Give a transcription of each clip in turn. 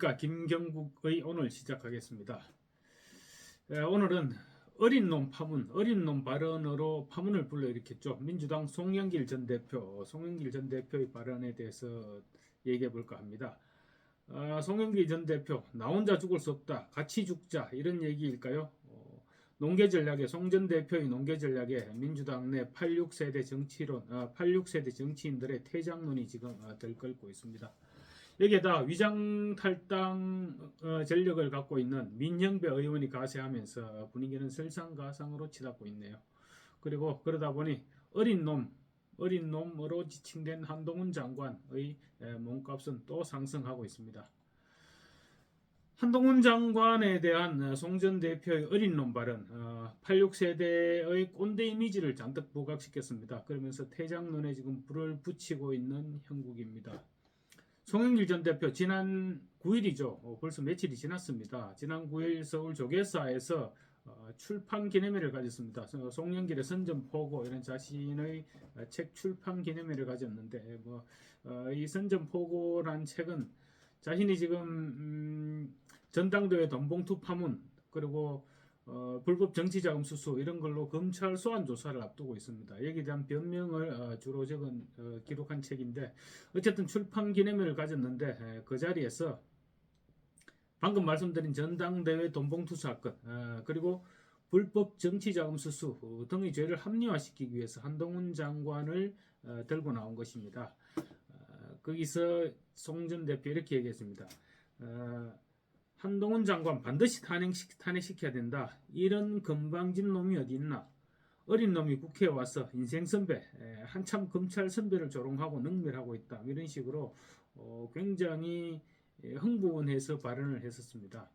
안녕하십니까 김경국의 오늘 시작하겠습니다. 에, 오늘은 어린 놈 파문, 어린 놈 발언으로 파문을 불러일으켰죠. 민주당 송영길 전 대표, 송영길 전 대표의 발언에 대해서 얘기해 볼까 합니다. 아, 송영길 전 대표 나 혼자 죽을 수 없다, 같이 죽자 이런 얘기일까요? 어, 농계 전략에 송전 대표의 농계 전략에 민주당 내 86세대 정치론, 아, 86세대 정치인들의 퇴장론이 지금 아, 들끓고 있습니다. 여기에다 위장 탈당 어, 전력을 갖고 있는 민영배 의원이 가세하면서 분위기는 설상가상으로 치닫고 있네요. 그리고 그러다 보니 어린 놈, 어린 놈으로 지칭된 한동훈 장관의 에, 몸값은 또 상승하고 있습니다. 한동훈 장관에 대한 어, 송전 대표의 어린 놈 발언, 어, 86세대의 꼰대 이미지를 잔뜩 부각시켰습니다. 그러면서 퇴장론에 지금 불을 붙이고 있는 형국입니다. 송영길 전 대표 지난 9일이죠. 어, 벌써 며칠이 지났습니다. 지난 9일 서울 조계사에서 어, 출판 기념회를 가졌습니다. 서- 송영길의 선전포고 이런 자신의 어, 책 출판 기념회를 가졌는데 뭐, 어, 이 선전포고란 책은 자신이 지금 음, 전당대회 돈봉투 파문 그리고 어, 불법 정치자금 수수 이런 걸로 검찰 소환 조사를 앞두고 있습니다. 여기에 대한 변명을 어, 주로 적은 어, 기록한 책인데 어쨌든 출판 기념회를 가졌는데 에, 그 자리에서 방금 말씀드린 전당대회 돈봉투 사건 어, 그리고 불법 정치자금 수수 어, 등의 죄를 합리화시키기 위해서 한동훈 장관을 어, 들고 나온 것입니다. 어, 거기서 송전 대표 이렇게 얘기했습니다. 어, 한동훈 장관 반드시 탄핵시, 탄핵시켜야 된다. 이런 건방진 놈이 어디 있나? 어린 놈이 국회에 와서 인생 선배, 에, 한참 검찰 선배를 조롱하고 능멸하고 있다. 이런 식으로 어, 굉장히 에, 흥분해서 발언을 했었습니다.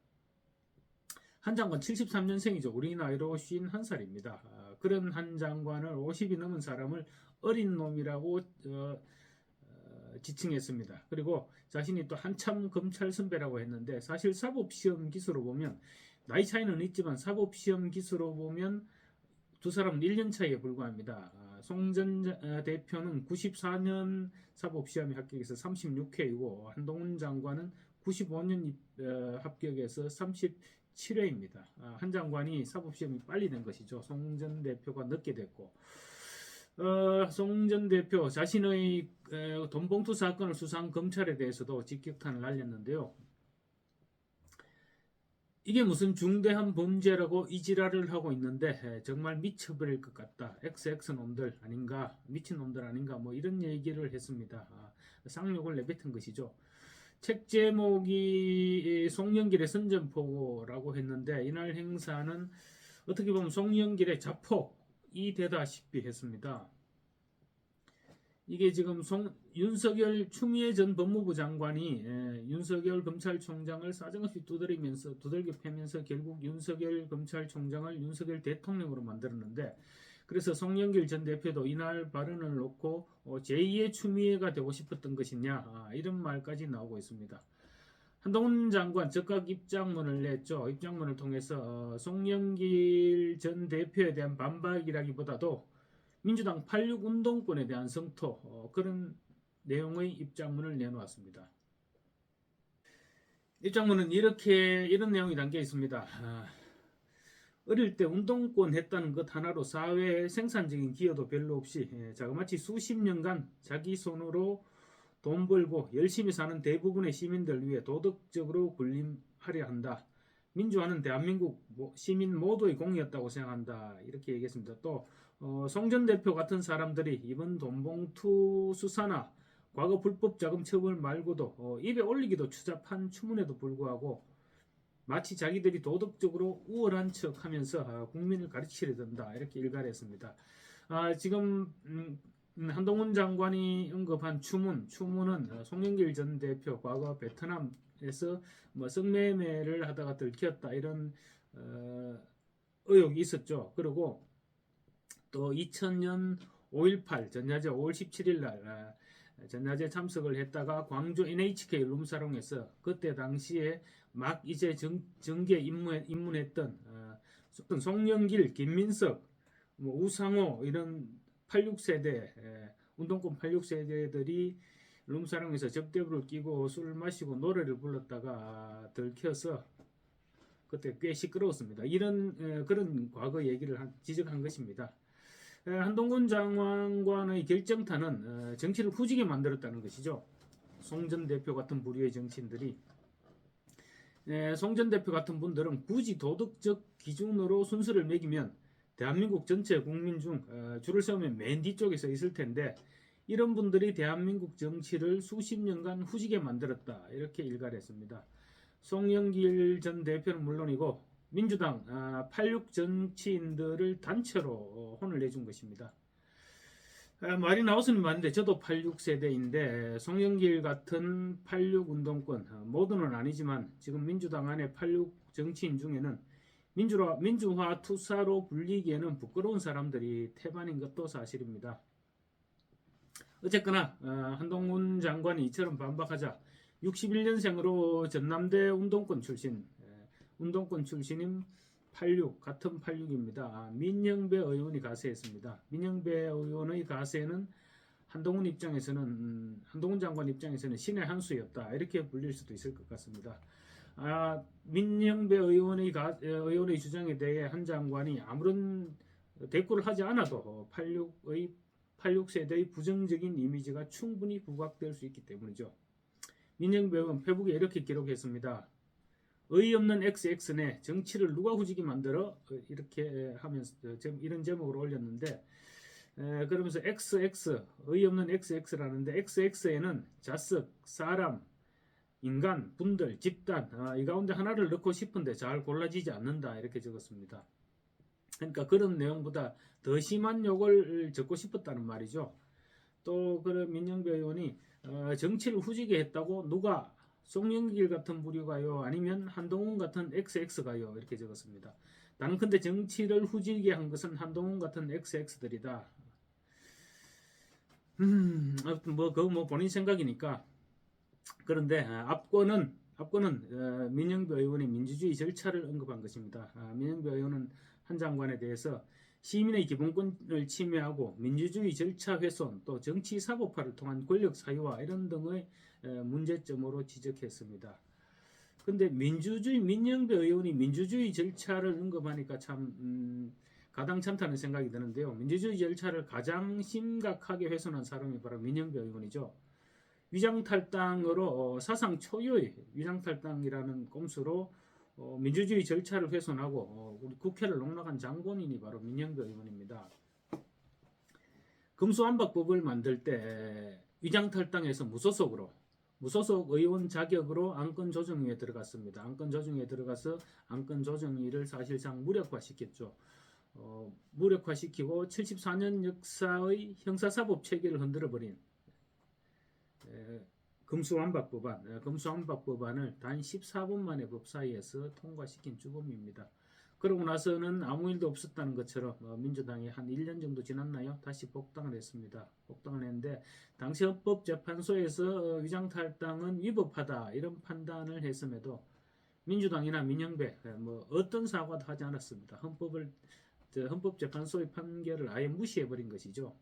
한 장관 73년생이죠. 우리 나이로 51살입니다. 아, 그런 한 장관을 50이 넘은 사람을 어린 놈이라고 어, 어, 지칭했습니다. 그리고 자신이 또 한참 검찰 선배라고 했는데 사실 사법시험 기수로 보면 나이 차이는 있지만 사법시험 기수로 보면 두 사람은 1년 차이에 불과합니다. 아, 송전 어, 대표는 94년 사법시험에 합격해서 36회이고 한동훈 장관은 95년 어, 합격해서 37회입니다. 아, 한 장관이 사법시험이 빨리 된 것이죠. 송전 대표가 늦게 됐고 어, 송전 대표 자신의 에, 돈봉투 사건을 수사한 검찰에 대해서도 직격탄을 날렸는데요. 이게 무슨 중대한 범죄라고 이지랄을 하고 있는데 에, 정말 미쳐버릴 것 같다. XX 놈들 아닌가, 미친 놈들 아닌가, 뭐 이런 얘기를 했습니다. 아, 쌍욕을 내뱉은 것이죠. 책 제목이 송영길의 선전포고라고 했는데 이날 행사는 어떻게 보면 송영길의 자폭 이 되다시피 했습니다. 이게 지금 송, 윤석열 추미애 전 법무부 장관이 예, 윤석열 검찰총장을 사정없이 두드리면서 두들겨 패면서 결국 윤석열 검찰총장을 윤석열 대통령으로 만들었는데 그래서 송영길 전 대표도 이날 발언을 놓고 어, 제2의 추미애가 되고 싶었던 것이냐 아, 이런 말까지 나오고 있습니다. 한동훈 장관 즉각 입장문을 냈죠. 입장문을 통해서 어, 송영길 전 대표에 대한 반박이라기보다도 민주당 86 운동권에 대한 성토 어, 그런 내용의 입장문을 내놓았습니다. 입장문은 이렇게 이런 내용이 담겨 있습니다. 아, 어릴 때 운동권 했다는 것 하나로 사회에 생산적인 기여도 별로 없이 예, 자그마치 수십 년간 자기 손으로 돈 벌고 열심히 사는 대부분의 시민들 위해 도덕적으로 군림하려 한다. 민주화는 대한민국 모- 시민 모두의 공이었다고 생각한다. 이렇게 얘기했습니다. 또 어, 송전 대표 같은 사람들이 이번 돈봉투 수사나 과거 불법 자금 처벌 말고도 어, 입에 올리기도 추잡한 추문에도 불구하고 마치 자기들이 도덕적으로 우월한 척하면서 아, 국민을 가르치려 든다 이렇게 일갈했습니다. 아, 지금 음, 음, 한동훈 장관이 언급한 추문, 추문은 어, 송영길 전 대표 과거 베트남에서 뭐 성매매를 하다가 들켰다 이런 어, 의혹이 있었죠. 그리고 또 2000년 5.18 전야제 5월 17일 날 아, 전야제 참석을 했다가 광주 NHK 룸사롱에서 그때 당시에 막 이제 정, 정계 입문, 입문했던 어, 송영길, 김민석, 뭐 우상호 이런 86세대 에, 운동권 86세대들이 룸사롱에서 접대부를 끼고 술을 마시고 노래를 불렀다가 들켜서 그때 꽤 시끄러웠습니다. 이런 에, 그런 과거 얘기를 한- 지적한 것입니다. 에, 한동훈 장관의 결정타는 어, 정치를 후지게 만들었다는 것이죠. 송 전 대표 같은 부류의 정치인들이 에, 송전 대표 같은 분들은 굳이 도덕적 기준으로 순서를 매기면 대한민국 전체 국민 중 어, 줄을 세우면 맨 뒤쪽에 서 있을 텐데 이런 분들이 대한민국 정치를 수십 년간 후지게 만들었다 이렇게 일갈했습니다. 송영길 전 대표는 물론이고 민주당 86 정치인들을 단체로 어, 혼을 내준 것입니다. 아, 말이 나왔으면 맞는데 저도 86 세대인데 송영길 같은 86 운동권 어, 모두는 아니지만 지금 민주당 안에 86 정치인 중에는 민주화, 민주화 투사로 불리기에는 부끄러운 사람들이 태반인 것도 사실입니다. 어쨌거나 어, 한동훈 장관이 이처럼 반박하자 61년생으로 전남대 운동권 출신 에, 운동권 출신인 86 같은 86입니다. 아, 민영배 의원이 가세했습니다. 민영배 의원의 가세는 한동훈 입장에서는 음, 한동훈 장관 입장에서는 신의 한 수였다 이렇게 불릴 수도 있을 것 같습니다. 아, 민영배 의원의 가, 에, 의원의 주장에 대해 한 장관이 아무런 대꾸를 하지 않아도 86의 86세대의 부정적인 이미지가 충분히 부각될 수 있기 때문이죠. 민영배 의원 페북에 이렇게 기록했습니다. 의없는 XX네 정치를 누가 후지게 만들어 어, 이렇게 하면서 어, 이런 제목으로 올렸는데 에, 그러면서 XX 의없는 XX라는데 XX에는 자석, 사람, 인간, 분들, 집단 아, 이 가운데 하나를 넣고 싶은데 잘 골라지지 않는다 이렇게 적었습니다. 그러니까 그런 내용보다 더 심한 욕을 적고 싶었다는 말이죠. 또 그런 민영배 의원이 어, 정치를 후지게 했다고 누가 송영길 같은 부류가요 아니면 한동훈 같은 XX가요 이렇게 적었습니다. 나는 근데 정치를 후지게 한 것은 한동훈 같은 XX들이다. 음, 뭐 그거 뭐 본인 생각이니까 그런데 아, 앞권은 앞권은 어, 민영배 의원이 민주주의 절차를 언급한 것입니다. 아, 민영배 의원은 한 장관에 대해서 시민의 기본권을 침해하고 민주주의 절차 훼손 또 정치 사법화를 통한 권력 사유화 이런 등의 에, 문제점으로 지적했습니다. 근데 민주주의 민영배 의원이 민주주의 절차를 언급하니까 참 음, 가당찮다는 생각이 드는데요. 민주주의 절차를 가장 심각하게 훼손한 사람이 바로 민영배 의원이죠. 위장탈당으로 어, 사상 초유의 위장탈당이라는 꼼수로 어, 민주주의 절차를 훼손하고 어, 우리 국회를 농락한 장본인이 바로 민영배 의원입니다. 금수안박법을 만들 때 위장탈당에서 무소속으로 무소속 의원 자격으로 안건 조정위에 들어갔습니다. 안건 조정위에 들어가서 안건 조정위를 사실상 무력화시켰죠. 어, 무력화시키고 74년 역사의 형사사법 체계를 흔들어버린 에, 금수완박 법안, 에, 금수완박 법안을 단 14분 만에 법사위에서 통과시킨 주범입니다. 그러고 나서는 아무 일도 없었다는 것처럼 어, 민주당이 한 1년 정도 지났나요? 다시 복당을 했습니다. 복당을 했는데 당시 헌법재판소에서 어, 위장탈당은 위법하다 이런 판단을 했음에도 민주당이나 민영배 에, 뭐 어떤 사과도 하지 않았습니다. 헌법을 저 헌법재판소의 판결을 아예 무시해버린 것이죠.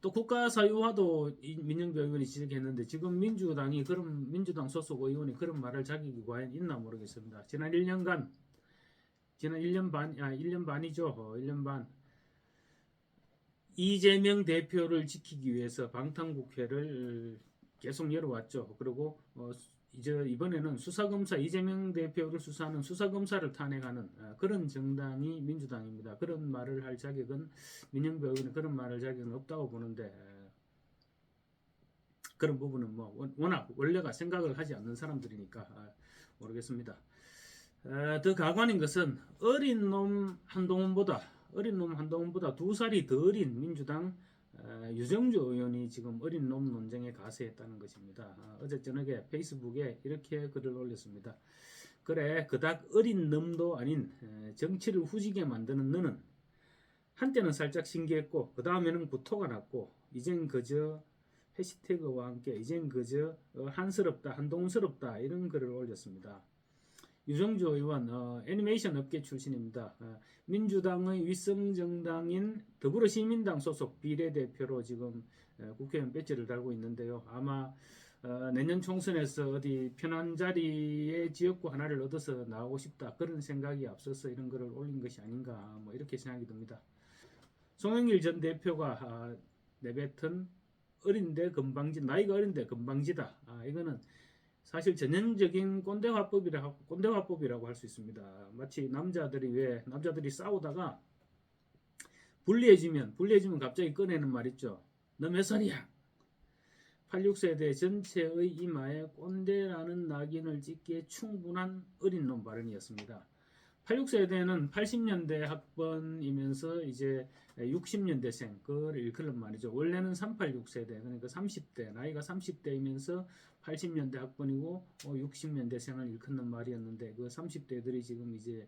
또 국가사유화도 이 민영배 의원이 지적했는데 지금 민주당이 그런 민주당 소속 의원이 그런 말할 자격이 과연 있나 모르겠습니다. 지난 1년간 지난 1년 반, 아 1년 반이죠. 어, 1년 반 이재명 대표를 지키기 위해서 방탄국회를 계속 열어왔죠. 그리고 어, 이제 이번에는 수사검사 이재명 대표를 수사하는 수사검사를 탄핵하는 아, 그런 정당이 민주당입니다. 그런 말을 할 자격은 민영배 의원은 그런 말을 할 자격은 없다고 보는데 에, 그런 부분은 뭐 원- 워낙 원래가 생각을 하지 않는 사람들이니까 아, 모르겠습니다. 에, 더 가관인 것은 어린 놈 한동훈보다 어린 놈 한동훈보다 두 살이 더 어린 민주당 에, 유정주 의원이 지금 어린 놈 논쟁에 가세했다는 것입니다. 아, 어제 저녁에 페이스북에 이렇게 글을 올렸습니다. 그래 그닥 어린 놈도 아닌 에, 정치를 후지게 만드는 너는 한때는 살짝 신기했고 그 다음에는 구토가 났고 이젠 그저 해시태그와 함께 이젠 그저 어, 한스럽다 한동스럽다 이런 글을 올렸습니다. 유정주 의원 어, 애니메이션 업계 출신입니다. 어, 민주당의 윗성 정당인 더불어시민당 소속 비례대표로 지금 어, 국회의원 배지를 달고 있는데요. 아마 어, 내년 총선에서 어디 편한 자리에 지역구 하나를 얻어서 나오고 싶다 그런 생각이 앞서서 이런 거를 올린 것이 아닌가 뭐 이렇게 생각이 듭니다. 송영길 전 대표가 아, 내뱉은 어린데 건방지 나이가 어린데 건방지다. 아, 이거는 사실 전형적인 꼰대 화법이라 꼰대 화법이라고 할 수 있습니다. 마치 남자들이 왜 남자들이 싸우다가 불리해지면 불리해지면 갑자기 꺼내는 말 있죠. 너 몇 살이야? 86세대 전체의 이마에 꼰대라는 낙인을 찍기에 충분한 어린 놈 발언이었습니다. 86세대는 80년대 학번이면서 이제 60년대생 그걸 일컬은 말이죠. 원래는 386세대 그러니까 30대 나이가 30대이면서 80년대 학번이고 60년대생을 일컫는 말이었는데 그 30대들이 지금 이제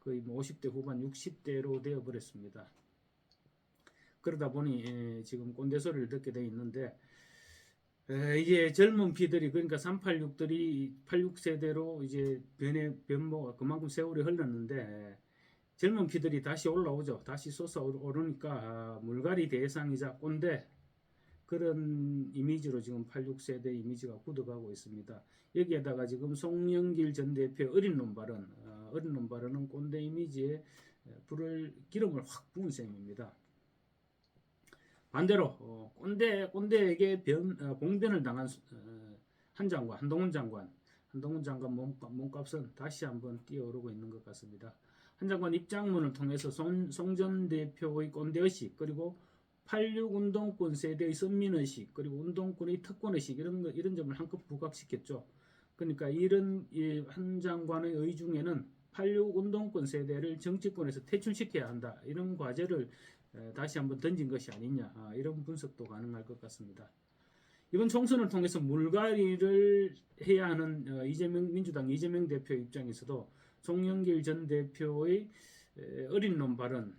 거의 뭐 50대 후반 60대로 되어 버렸습니다. 그러다 보니 예, 지금 꼰대 소리를 듣게 돼 있는데 에, 이제 젊은 피들이 그러니까 386들이 86세대로 이제 변해 변모가 그만큼 세월이 흘렀는데 젊은 피들이 다시 올라오죠. 다시 솟아 오르니까 아, 물갈이 대상이자 꼰대 그런 이미지로 지금 86세대 이미지가 굳어가고 있습니다. 여기에다가 지금 송영길 전 대표 어린 놈 발언, 어, 어린 놈 발언은 꼰대 이미지에 불을 기름을 확 부은 셈입니다. 반대로 어, 꼰대 꼰대에게 변, 어, 봉변을 당한 수- 어, 한 장관 한동훈 장관 한동훈 장관 몸값, 몸값은 다시 한번 뛰어오르고 있는 것 같습니다. 한 장관 입장문을 통해서 송 전 대표의 꼰대의식 그리고 86 운동권 세대의 선민의식 그리고 운동권의 특권의식 이런 거, 이런 점을 한껏 부각시켰죠. 그러니까 이런 이한 장관의 의 중에는 86 운동권 세대를 정치권에서 퇴출시켜야 한다 이런 과제를 에, 다시 한번 던진 것이 아니냐 아, 이런 분석도 가능할 것 같습니다. 이번 총선을 통해서 물갈이를 해야 하는 어, 이재명 민주당 이재명 대표 입장에서도 송영길 전 대표의 에, 어린 놈 발언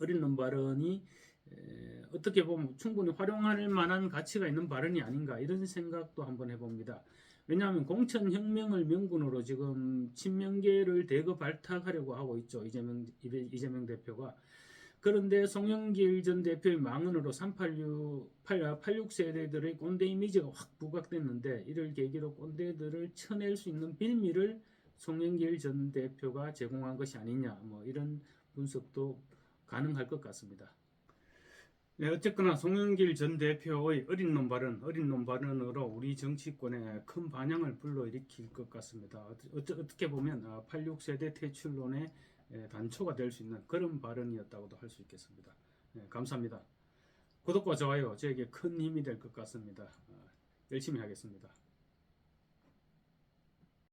어린 놈 발언이 에, 어떻게 보면 충분히 활용할 만한 가치가 있는 발언이 아닌가 이런 생각도 한번 해봅니다. 왜냐하면 공천혁명을 명분으로 지금 친명계를 대거 발탁하려고 하고 있죠 이재명 이재- 이재명 대표가 그런데 송영길 전 대표의 망언으로 386, 86 세대들의 꼰대 이미지가 확 부각됐는데 이를 계기로 꼰대들을 쳐낼 수 있는 빌미를 송영길 전 대표가 제공한 것이 아니냐 뭐 이런 분석도 가능할 것 같습니다. 네, 어쨌거나 송영길 전 대표의 어린 놈 발언, 어린 놈 발언으로 우리 정치권에 큰 반향을 불러일으킬 것 같습니다. 어떻게 보면 86세대 퇴출론의 에, 단초가 될 수 있는 그런 발언이었다고도 할 수 있겠습니다. 네, 감사합니다. 구독과 좋아요 저에게 큰 힘이 될 것 같습니다. 어, 열심히 하겠습니다.